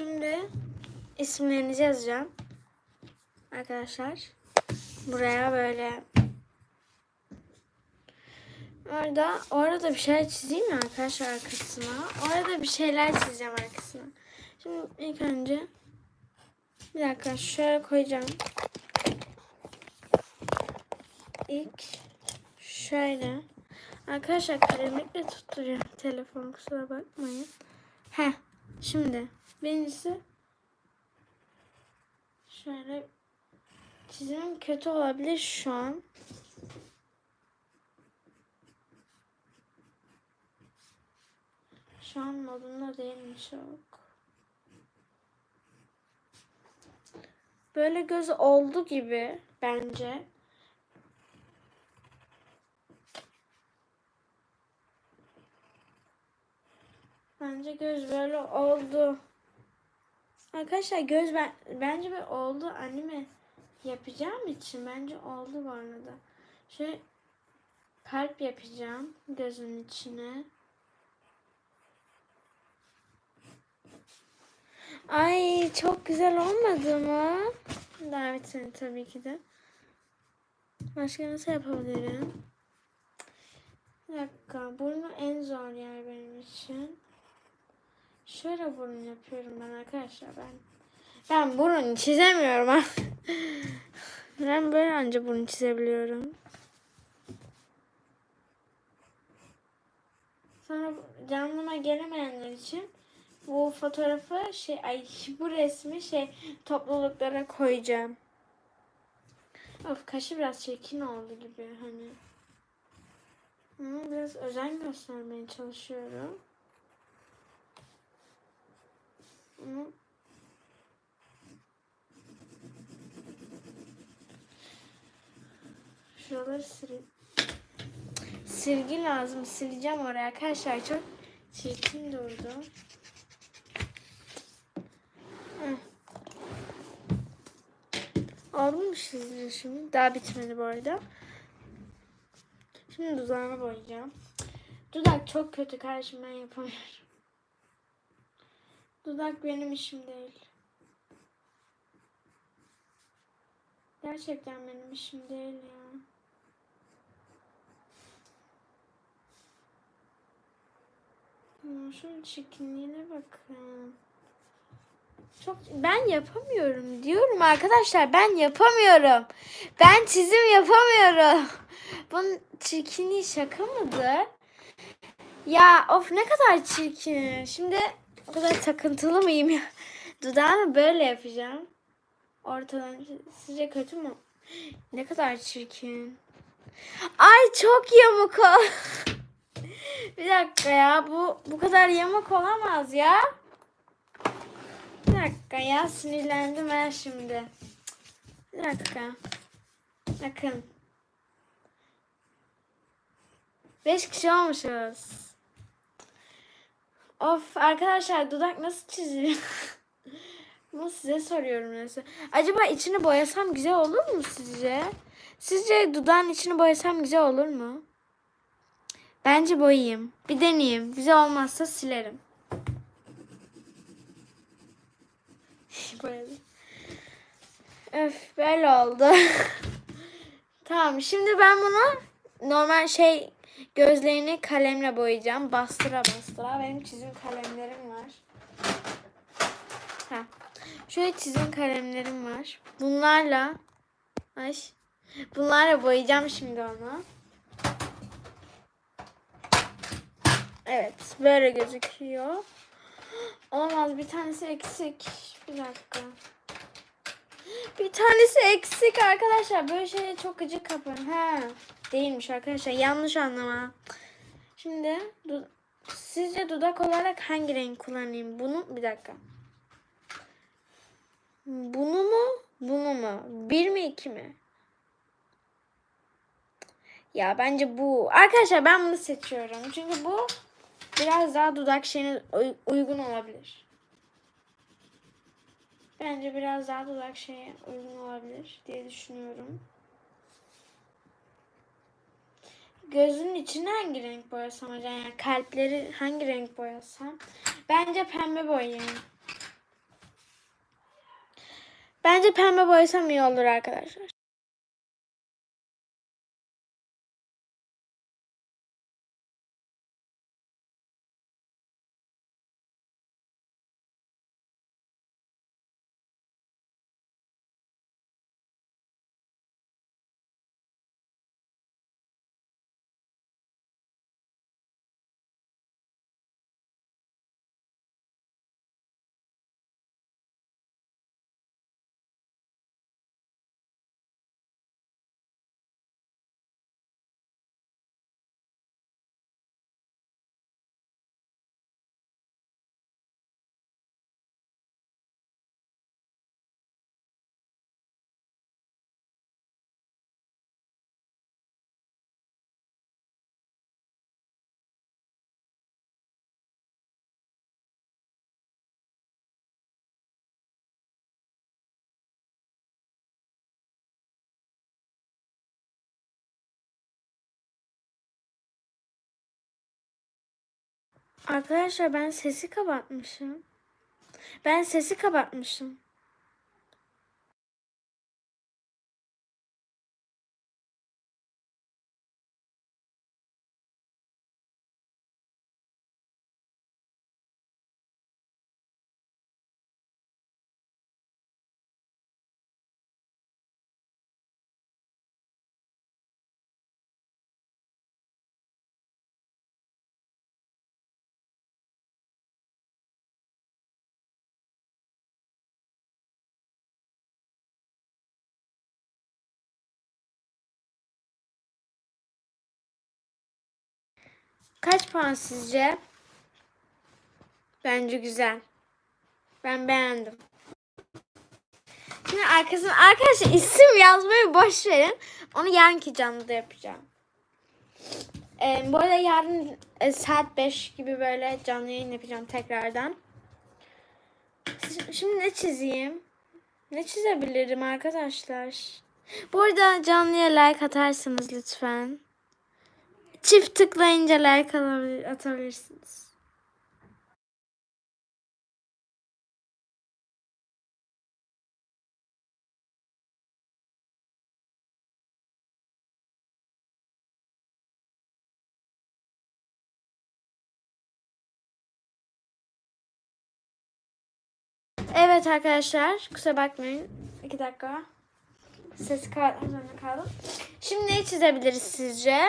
Şimdi isimlerinizi yazacağım. Arkadaşlar. Buraya böyle Orada, orada bir şeyler çizeyim mi arkadaşlar arkasına? Orada bir şeyler çizeceğim arkasına. Şimdi ilk önce bir dakika şöyle koyacağım. İlk şöyle. Arkadaşlar kalemlikle tutturuyorum telefonu kusura bakmayın. Heh şimdi birincisi şöyle çizimim kötü olabilir şu an. Şu an modunda değilim çok. Böyle göz oldu gibi bence. Bence göz böyle oldu. Arkadaşlar göz ben, bence böyle oldu. Anime yapacağım için bence oldu bu arada. Şöyle kalp yapacağım gözün içine. Ay çok güzel olmadı mı? Davet seni tabii ki de. Başka nasıl yapabilirim? Bir dakika. Burnu en zor yer benim için. Şöyle burun yapıyorum ben arkadaşlar ben. Ben burun çizemiyorum ben böyle anca burun çizebiliyorum. Sonra canlıma gelemeyenler için bu fotoğrafı şey ay bu resmi şey topluluklara koyacağım. Of kaşı biraz çirkin oldu gibi hani. Ama biraz özen göstermeye çalışıyorum. Ama Şuraları sileyim. Silgi lazım. Sileceğim oraya arkadaşlar. Çok çirkin durdu. Mu sizce şimdi? Daha bitmedi bu arada. Şimdi dudağını boyayacağım. Dudak çok kötü kardeşim ben yapamıyorum. Dudak benim işim değil. Gerçekten benim işim değil ya. Şunun çirkinliğine bakın. Çok ben yapamıyorum diyorum arkadaşlar ben yapamıyorum. Ben çizim yapamıyorum. Bunun çirkinliği şaka mıdır? Ya of ne kadar çirkin. Şimdi o kadar takıntılı mıyım ya? Dudağımı böyle yapacağım. Ortadan sizce kötü mü? Ne kadar çirkin. Ay çok yamuk ol. Bir dakika ya bu bu kadar yamuk olamaz ya. Bir dakika ya sinirlendim ben şimdi. Bir dakika. Bakın. Beş kişi olmuşuz. Of arkadaşlar dudak nasıl çiziliyor? Bunu size soruyorum nasıl. Acaba içini boyasam güzel olur mu sizce? Sizce dudağın içini boyasam güzel olur mu? Bence boyayayım. Bir deneyeyim. Güzel olmazsa silerim. Öf böyle oldu. tamam şimdi ben bunu normal şey gözlerini kalemle boyayacağım. Bastıra bastıra. Benim çizim kalemlerim var. Ha. Şöyle çizim kalemlerim var. Bunlarla ay bunlarla boyayacağım şimdi onu. Evet böyle gözüküyor. Olamaz bir tanesi eksik. Bir dakika. Bir tanesi eksik arkadaşlar. Böyle şeye çok gıcık kapıyorum. He. Değilmiş arkadaşlar. Yanlış anlama. Şimdi du sizce dudak olarak hangi renk kullanayım? Bunu bir dakika. Bunu mu? Bunu mu? Bir mi iki mi? Ya bence bu. Arkadaşlar ben bunu seçiyorum. Çünkü bu biraz daha dudak şeyine uy- uygun olabilir. Bence biraz daha dudak şeye uygun olabilir diye düşünüyorum. Gözünün içine hangi renk boyasam hocam? Yani kalpleri hangi renk boyasam? Bence pembe boyayayım. Bence pembe boyasam iyi olur arkadaşlar. Arkadaşlar ben sesi kapatmışım. Ben sesi kapatmışım. Kaç puan sizce? Bence güzel. Ben beğendim. Şimdi arkasına arkadaşlar isim yazmayı boş verin. Onu yarınki canlıda yapacağım. Ee, bu arada yarın e, saat 5 gibi böyle canlı yayın yapacağım tekrardan. Şimdi ne çizeyim? Ne çizebilirim arkadaşlar? Bu arada canlıya like atarsınız lütfen. Çift tıklayınca like atabilirsiniz. Evet arkadaşlar kusura bakmayın. İki dakika. Zorunda kaldım. Şimdi ne çizebiliriz sizce?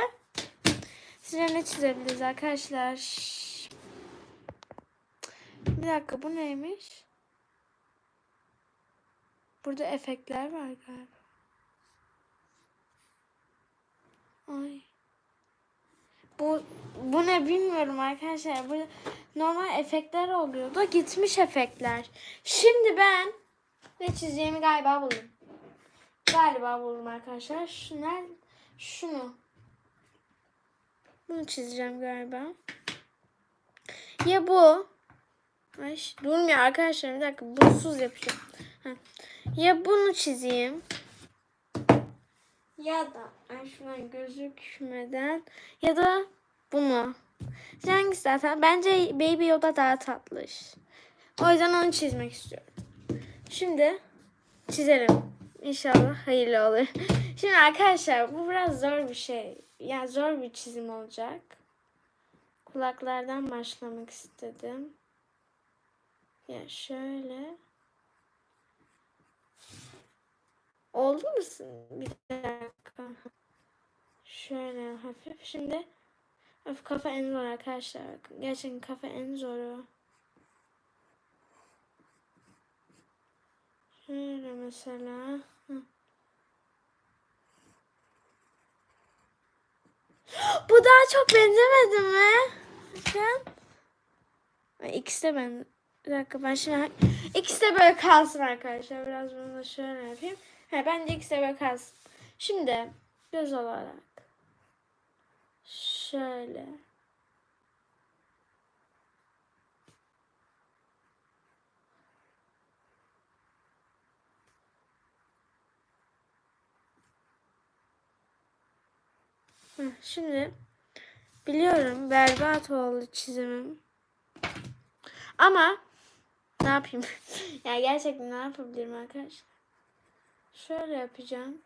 Sizce ne çizebiliriz arkadaşlar? Bir dakika bu neymiş? Burada efektler var galiba. Ay. Bu bu ne bilmiyorum arkadaşlar. Burada normal efektler oluyor da gitmiş efektler. Şimdi ben ne çizeceğimi galiba buldum. Galiba buldum arkadaşlar. Şunlar şunu. Bunu çizeceğim galiba. Ya bu. Ay durmuyor arkadaşlar. Bir dakika bunsuz yapacağım. Ya bunu çizeyim. Ya da ay şuradan gözükmeden ya da bunu. Hangisi zaten? Bence Baby Yoda daha tatlış. O yüzden onu çizmek istiyorum. Şimdi çizelim. İnşallah hayırlı olur. Şimdi arkadaşlar bu biraz zor bir şey. Yani zor bir çizim olacak. Kulaklardan başlamak istedim. Ya şöyle. Oldu mu? Bir dakika. Şöyle hafif. Şimdi hafif kafa en zor arkadaşlar. Gerçekten kafa en zoru. Şöyle mesela. Hı. Bu daha çok benzemedi mi? Bakın. İkisi de ben. Bir dakika ben şimdi ikisi de böyle kalsın arkadaşlar. Biraz bunu da şöyle yapayım. He, bence ikisi de böyle kalsın. Şimdi göz olarak şöyle Şimdi biliyorum berbat oldu çizimim. Ama ne yapayım? ya gerçekten ne yapabilirim arkadaşlar? Şöyle yapacağım.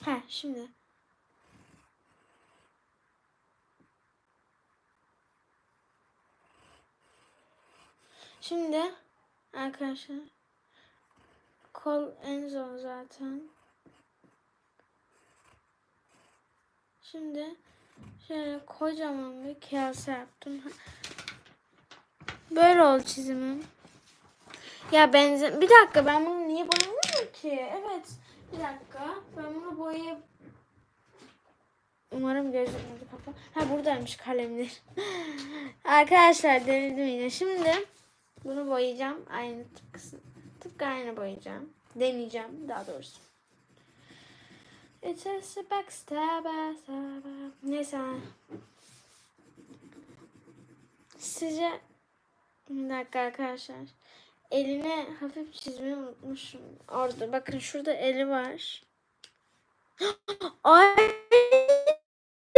Ha şimdi. Şimdi arkadaşlar kol en zor zaten. Şimdi şöyle kocaman bir kase yaptım. Böyle oldu çizimim. Ya benze bir dakika ben bunu niye boyamıyorum ki? Evet. Bir dakika. Ben bunu boyayıp Umarım gözükmedi kafa. Ha buradaymış kalemler. Arkadaşlar denedim yine. Şimdi bunu boyayacağım. Aynı tıpkı, tıpkı aynı boyayacağım. Deneyeceğim daha doğrusu. It's a backstab. Neyse. Sizce bir dakika arkadaşlar. Eline hafif çizmeyi unutmuşum. Orada bakın şurada eli var. Ay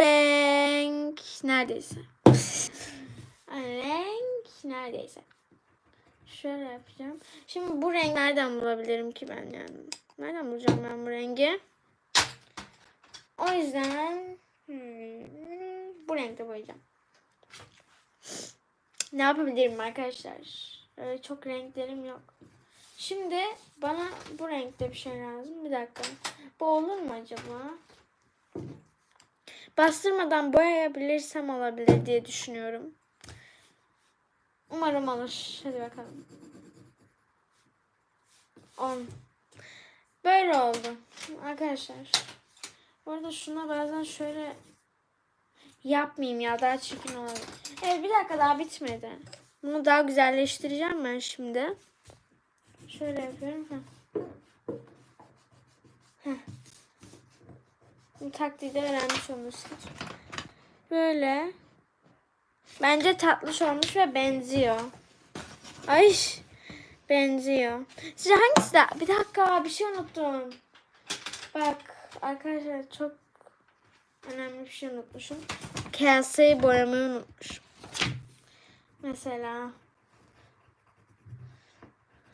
renk neredeyse. renk neredeyse. Şöyle yapacağım. Şimdi bu renk nereden bulabilirim ki ben yani? Nereden bulacağım ben bu rengi? O yüzden hmm, bu renkte boyayacağım. Ne yapabilirim arkadaşlar? Öyle çok renklerim yok. Şimdi bana bu renkte bir şey lazım. Bir dakika. Bu olur mu acaba? Bastırmadan boyayabilirsem olabilir diye düşünüyorum. Umarım olur. Hadi bakalım. 10. Böyle oldu. Arkadaşlar. Bu arada şuna bazen şöyle yapmayayım ya daha çirkin olabilir. Evet bir dakika daha bitmedi. Bunu daha güzelleştireceğim ben şimdi. Şöyle yapıyorum. Heh. Heh. Bu taktiği öğrenmiş olmuşsunuz. Böyle. Bence tatlış olmuş ve benziyor. Ay benziyor. Sizce hangisi de? Bir dakika bir şey unuttum. Bak arkadaşlar çok önemli bir şey unutmuşum. Kaseyi boyamayı unutmuşum. Mesela.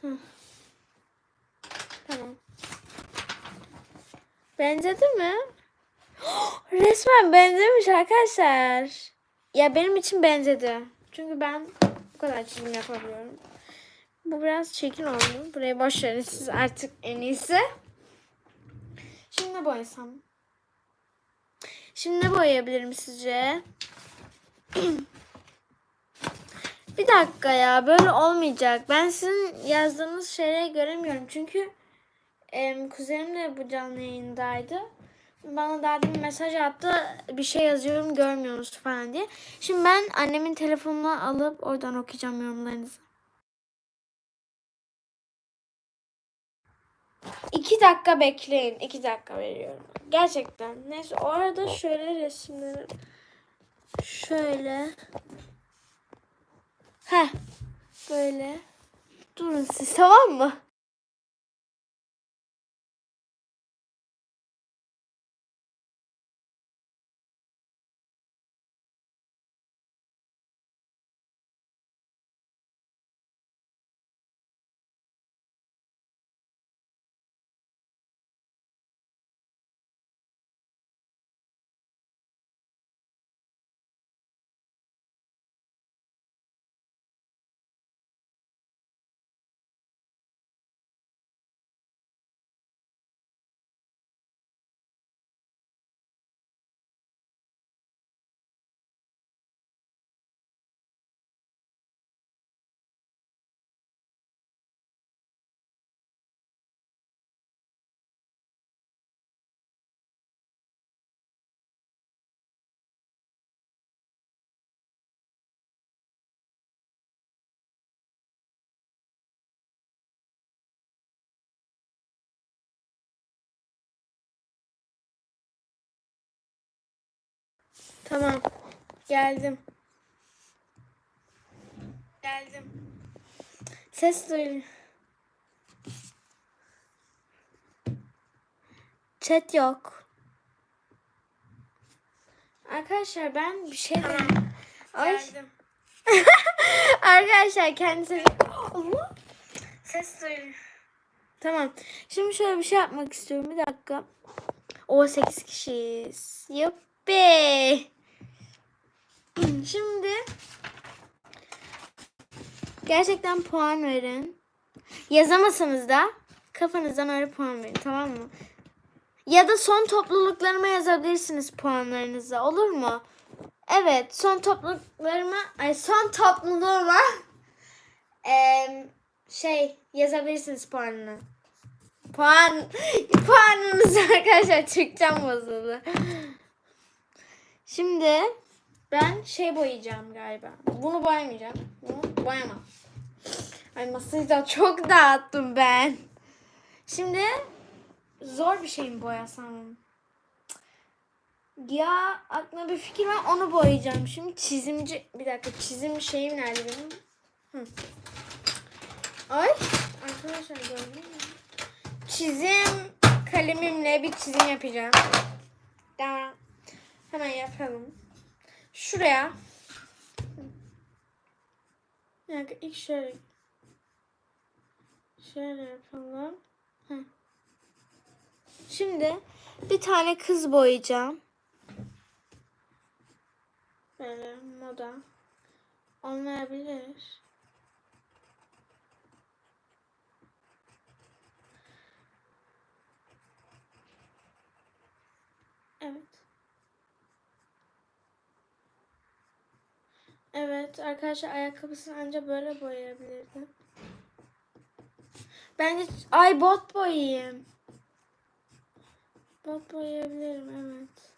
Hı. Tamam. Benzedi mi? Resmen benzemiş arkadaşlar. Ya benim için benzedi. Çünkü ben bu kadar çizim yapabiliyorum. Bu biraz çirkin oldu. Buraya boş verin siz artık en iyisi. Şimdi ne boyasam? Şimdi ne boyayabilirim sizce? Bir dakika ya böyle olmayacak. Ben sizin yazdığınız şeyleri göremiyorum. Çünkü e, kuzenim de bu canlı yayındaydı. Bana daha bir mesaj attı. Bir şey yazıyorum görmüyorsunuz falan diye. Şimdi ben annemin telefonunu alıp oradan okuyacağım yorumlarınızı. İki dakika bekleyin. İki dakika veriyorum. Gerçekten. Neyse orada şöyle resimleri şöyle Heh. Böyle. Durun siz tamam mı? Tamam. Geldim. Geldim. Ses duyuyor. Chat yok. Arkadaşlar ben bir şey tamam. Ay. Geldim. Arkadaşlar kendisi Allah. Ses duyuyor. Tamam. Şimdi şöyle bir şey yapmak istiyorum. Bir dakika. O 8 kişiyiz. Yuppi. Şimdi gerçekten puan verin. Yazamasanız da kafanızdan öyle puan verin tamam mı? Ya da son topluluklarıma yazabilirsiniz puanlarınızı olur mu? Evet son topluluklarıma ay son topluluğuma em, şey yazabilirsiniz puanını. Puan puanınızı arkadaşlar Türkçem bozuldu. Şimdi ben şey boyayacağım galiba. Bunu boyamayacağım. Bunu boyamam. Ay masayı da çok dağıttım ben. Şimdi zor bir şey mi boyasam? Ya aklımda bir fikir var onu boyayacağım. Şimdi çizimci bir dakika çizim şeyim nerede benim? Hı. Ay arkadaşlar gördün mü? Çizim kalemimle bir çizim yapacağım. Tamam. Hemen yapalım. Şuraya. Dakika ilk şöyle. Şöyle yapalım. Heh. Şimdi bir tane kız boyayacağım. Böyle moda. Olmayabilir. Evet. Evet arkadaşlar ayakkabısını ancak böyle boyayabilirdim. Bence ay bot boyayayım. Bot boyayabilirim evet.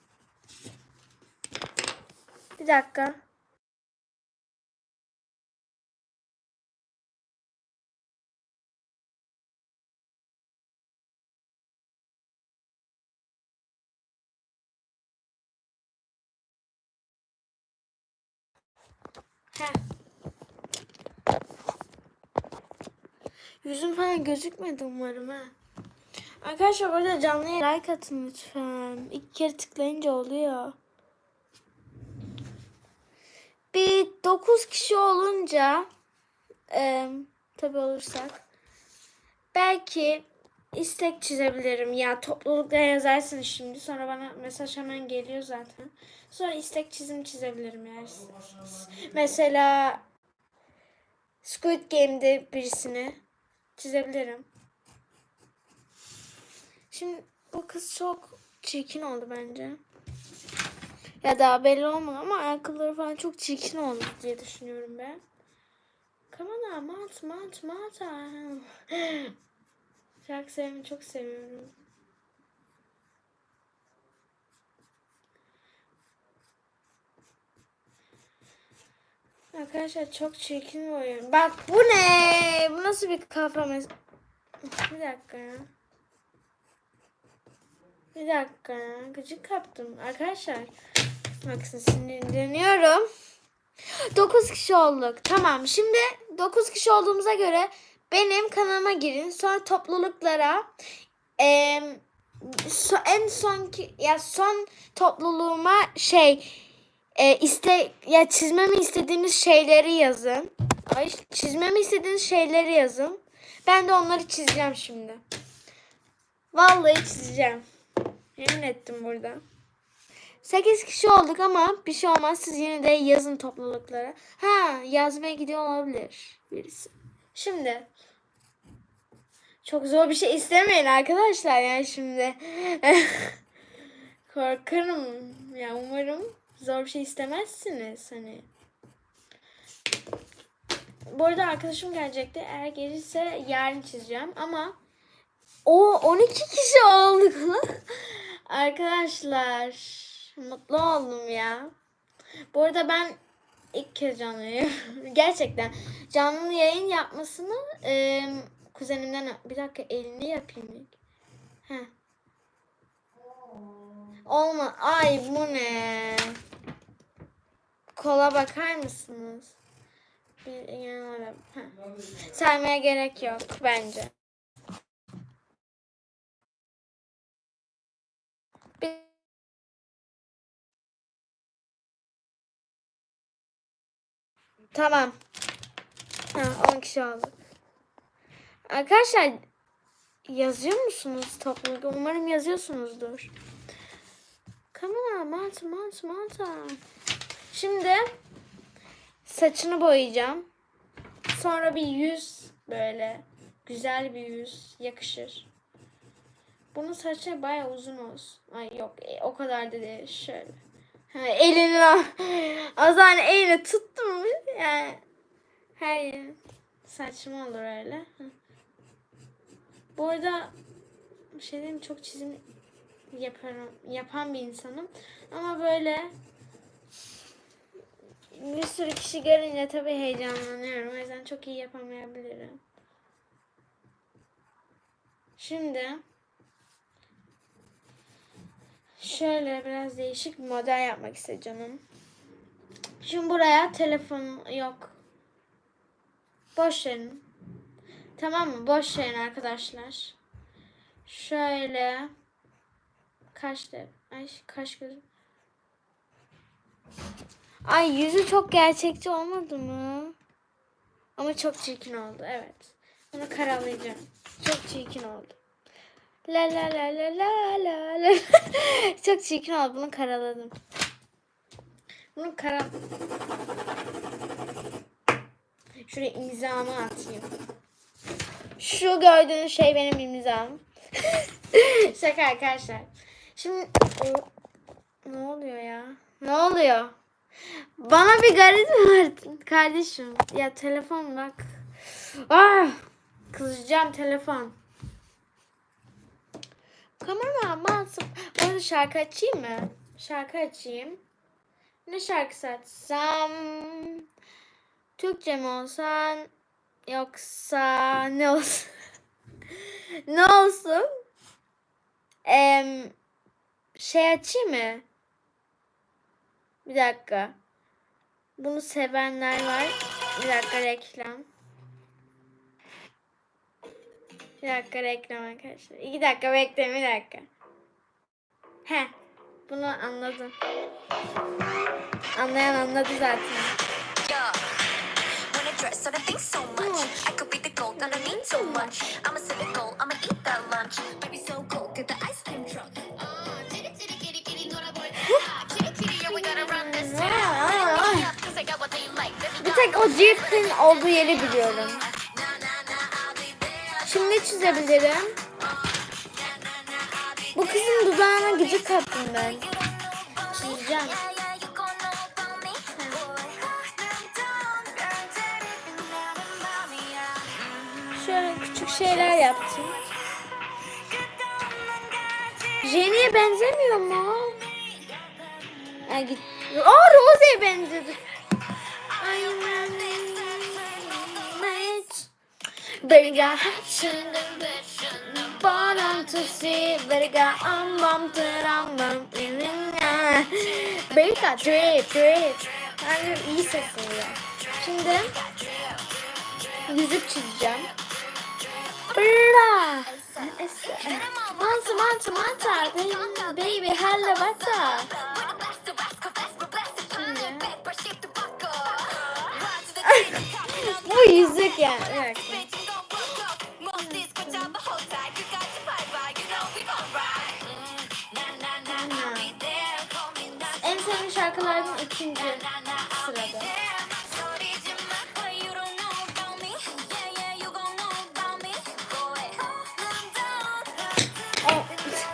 Bir dakika. Heh. Yüzüm falan gözükmedi umarım ha. Arkadaşlar burada canlıya like atın lütfen. İki kere tıklayınca oluyor. Bir 9 kişi olunca e, tabi olursak belki istek çizebilirim. Ya toplulukta yazarsınız şimdi. Sonra bana mesaj hemen geliyor zaten. Sonra istek çizim çizebilirim eğer isterseniz. Mesela Squid Game'de birisini çizebilirim. Şimdi bu kız çok çirkin oldu bence. Ya daha belli olmadı ama ayakkabıları falan çok çirkin oldu diye düşünüyorum ben. Come on, mount, mount, mount. Şarkı sevmeyi çok seviyorum. Arkadaşlar çok çirkin oyun. Bak bu ne? Bu nasıl bir kafa Bir dakika ya. Bir dakika ya. Gıcık kaptım. Arkadaşlar. Bakın sinirleniyorum. 9 kişi olduk. Tamam. Şimdi 9 kişi olduğumuza göre benim kanalıma girin. Sonra topluluklara e, so, en son ya son topluluğuma şey e, iste ya çizmemi istediğiniz şeyleri yazın. Ay çizmemi istediğiniz şeyleri yazın. Ben de onları çizeceğim şimdi. Vallahi çizeceğim. Yemin ettim burada. 8 kişi olduk ama bir şey olmaz. Siz yine de yazın topluluklara. Ha yazmaya gidiyor olabilir birisi. Şimdi çok zor bir şey istemeyin arkadaşlar yani şimdi. Korkarım. Ya umarım zor bir şey istemezsiniz hani. Bu arada arkadaşım gelecekti. Eğer gelirse yarın çizeceğim ama o 12 kişi olduk. Arkadaşlar mutlu oldum ya. Bu arada ben ilk kez canlı yayın gerçekten canlı yayın yapmasını e, kuzenimden bir dakika elini yapayım ilk. Heh. Olma. Ay bu ne? Kola bakar mısınız? Bir. Heh. Saymaya gerek yok bence. Tamam. Ha, 10 kişi oldu. Arkadaşlar yazıyor musunuz toplulukta? Umarım yazıyorsunuzdur. Come on, manta, manta, manta. Şimdi saçını boyayacağım. Sonra bir yüz böyle güzel bir yüz yakışır. Bunun saçı bayağı uzun olsun. Ay yok e, o kadar da değil. Şöyle. Elini zaman elini tuttum? Yani her saçma olur öyle. Bu arada bir şey diyeyim çok çizim yaparım, yapan bir insanım. Ama böyle bir sürü kişi görünce tabii heyecanlanıyorum. O yüzden çok iyi yapamayabilirim. Şimdi şöyle biraz değişik bir model yapmak istedim. Şimdi buraya telefon yok. Boş verin. Tamam mı? Boş verin arkadaşlar. Şöyle kaşlar. Ay kaş gözü. Ay yüzü çok gerçekçi olmadı mı? Ama çok çirkin oldu. Evet. Bunu karalayacağım. Çok çirkin oldu. La la la la la la la. çok çirkin oldu. Bunu karaladım. Bunu kara... Şuraya imzamı atayım. Şu gördüğünüz şey benim imzam. Şaka arkadaşlar. Şimdi o... ne oluyor ya? Ne oluyor? Bana bir garip var kardeşim. Ya telefon bak. Ah! Kızacağım telefon. Kamera masum. Bu şarkı açayım mı? Şarkı açayım. Ne şarkısı açsam? Türkçe mi olsan? Yoksa ne olsun? ne olsun? Em, şey açayım mı? Bir dakika. Bunu sevenler var. Bir dakika reklam. Bir dakika reklam arkadaşlar. İki dakika bekle bir dakika. He. Bunu anladım. Anlayan anladı zaten. Bir tek o Jeep'in olduğu yeri biliyorum. Şimdi çizebilirim? Bu kızın dudağına gıcık kattım ben. Çizeceğim. Şöyle küçük şeyler yaptım. Jenny'e benzemiyor mu? Ha git. Aa Rose'ye benzedi. Ay, Baby got action, born on to see. Baby got um bum to rum bum. Baby got drip drip. Yani iyi ses oluyor. Şimdi yüzük çizeceğim. Bra. Mantı mantı mantı. Baby hella bata. Bu yüzük yani. Şarkılardan ikinci sırada.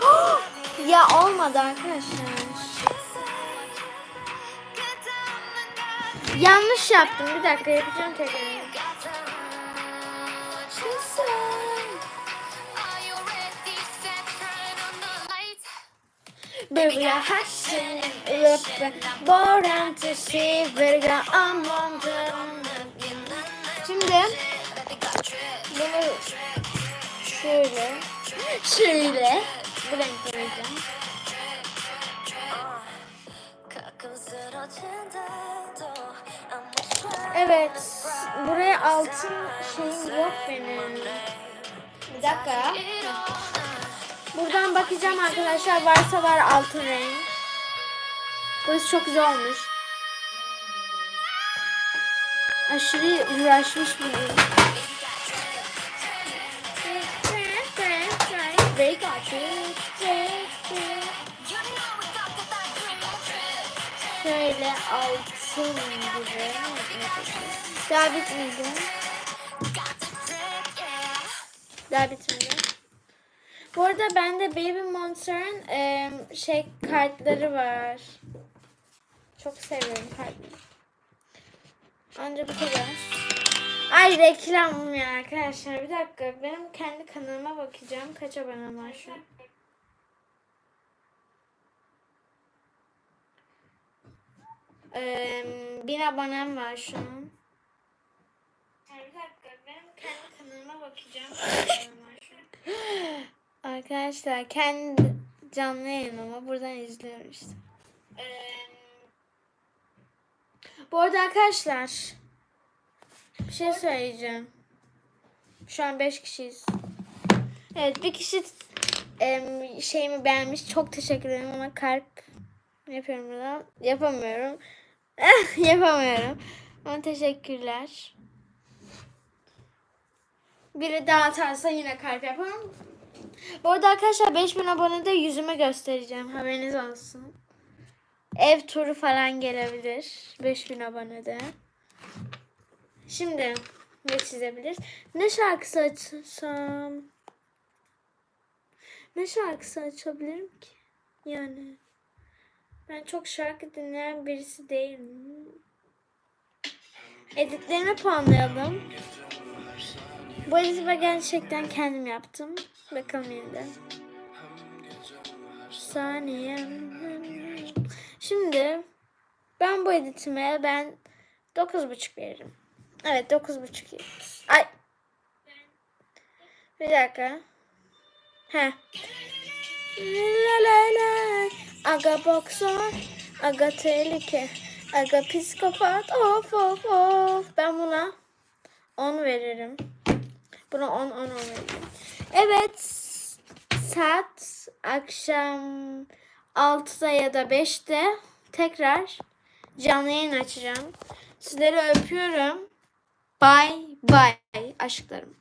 Oh. ya olmadı arkadaşlar. Yanlış yaptım. Bir dakika yapacağım tekrar. Baby, I had look born to am on Şimdi bunu şöyle şöyle bu renkte vereceğim. Evet. Buraya altın şeyim yok benim. Bir dakika. Buradan bakacağım arkadaşlar. Varsa var altın renk. Burası çok güzel olmuş. Aşırı uğraşmış bugün. They got Şöyle altın gibi. Daha bitmedi. Daha bitmedi. Bu arada bende Baby Monster'ın e, şey kartları var. Çok seviyorum kartları. Anca bu kadar. Ay reklam ya arkadaşlar. Bir dakika. Benim kendi kanalıma bakacağım. Kaç abonem var şu an? Ee, bin abonem var şu an. Arkadaşlar kendi canlı yayın ama buradan izliyorum işte. Ee, bu arada arkadaşlar bir şey söyleyeceğim. Şu an 5 kişiyiz. Evet bir kişi şeyimi beğenmiş. Çok teşekkür ederim ama kalp yapıyorum buradan. Yapamıyorum. Yapamıyorum. Ama teşekkürler. Biri daha atarsa yine kalp yaparım. Bu arada arkadaşlar 5000 abonede yüzümü göstereceğim. Haberiniz olsun. Ev turu falan gelebilir. 5000 abonede. Şimdi ne çizebiliriz? Ne şarkısı açsam? Ne şarkısı açabilirim ki? Yani ben çok şarkı dinleyen birisi değilim. Editlerimi puanlayalım. Bu editi gerçekten kendim yaptım. Bakalım yeniden. Saniye. Şimdi ben bu editime ben 9.5 veririm. Evet 9.5. Ay. Bir dakika. He. La la la. Aga boksör. Aga tehlike. Aga psikopat. Of of of. Ben buna 10 veririm. Buna 10 10 10 veririm. Evet. Saat akşam 6'da ya da 5'te tekrar canlı yayın açacağım. Sizleri öpüyorum. Bye bye aşklarım.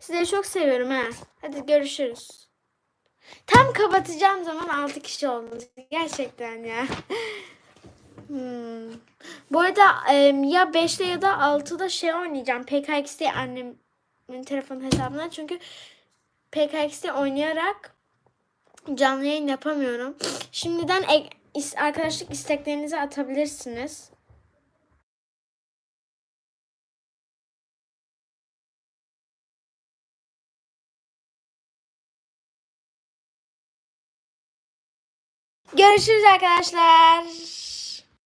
Sizleri çok seviyorum ha. Hadi görüşürüz. Tam kapatacağım zaman 6 kişi oldu. Gerçekten ya. Hmm. Bu arada em, ya 5'te ya da 6'da şey oynayacağım. PKX'de annemin telefon hesabından. Çünkü PKX'de oynayarak canlı yayın yapamıyorum. Şimdiden ek- arkadaşlık isteklerinizi atabilirsiniz. Görüşürüz arkadaşlar.